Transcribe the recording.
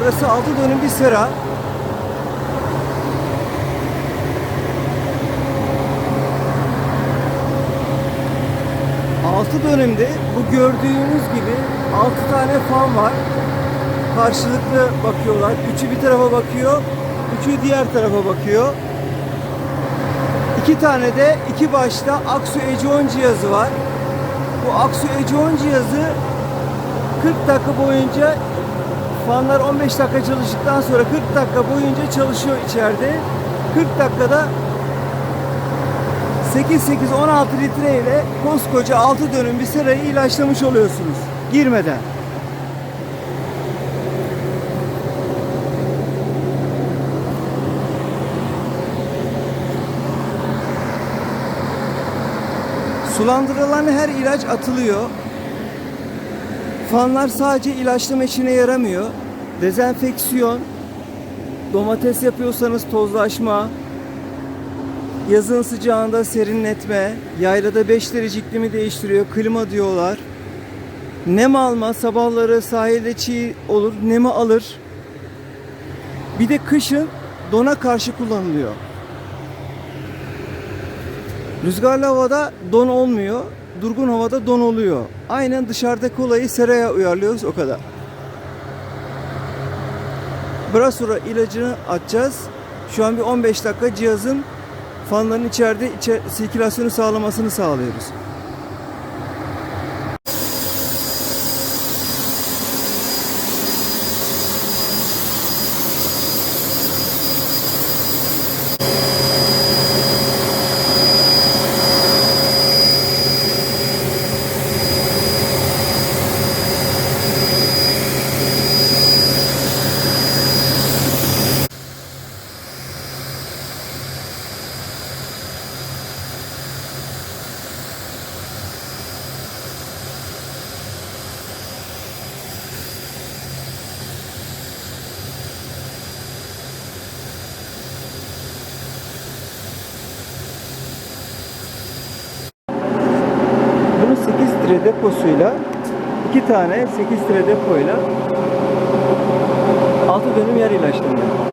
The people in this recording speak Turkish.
Burası 6 dönüm bir sera. Altı dönemde bu gördüğünüz gibi 6 tane fan var. Karşılıklı bakıyorlar. Üçü bir tarafa bakıyor, üçü diğer tarafa bakıyor. İki tane de iki başta Aksu Econ cihazı var. Bu Aksu Econ cihazı 40 dakika boyunca fanlar 15 dakika çalıştıktan sonra 40 dakika boyunca çalışıyor içeride. 40 dakikada 8-8-16 litre ile koskoca 6 dönüm bir serayı ilaçlamış oluyorsunuz girmeden. Sulandırılan her ilaç atılıyor. Fanlar sadece ilaçlama işine yaramıyor. Dezenfeksiyon, domates yapıyorsanız tozlaşma, yazın sıcağında serinletme, yaylada 5 derece iklimi değiştiriyor, klima diyorlar. Nem alma, sabahları sahilde çiğ olur, nemi alır. Bir de kışın dona karşı kullanılıyor. Rüzgarlı havada don olmuyor. Durgun havada don oluyor. Aynen dışarıdaki olayı seraya uyarlıyoruz o kadar. Biraz sonra ilacını atacağız. Şu an bir 15 dakika cihazın fanların içeride içe, sirkülasyonu sağlamasını sağlıyoruz. Bunu 8 litre deposuyla iki tane 8 litre depoyla 6 dönüm yer ilaçlanıyor.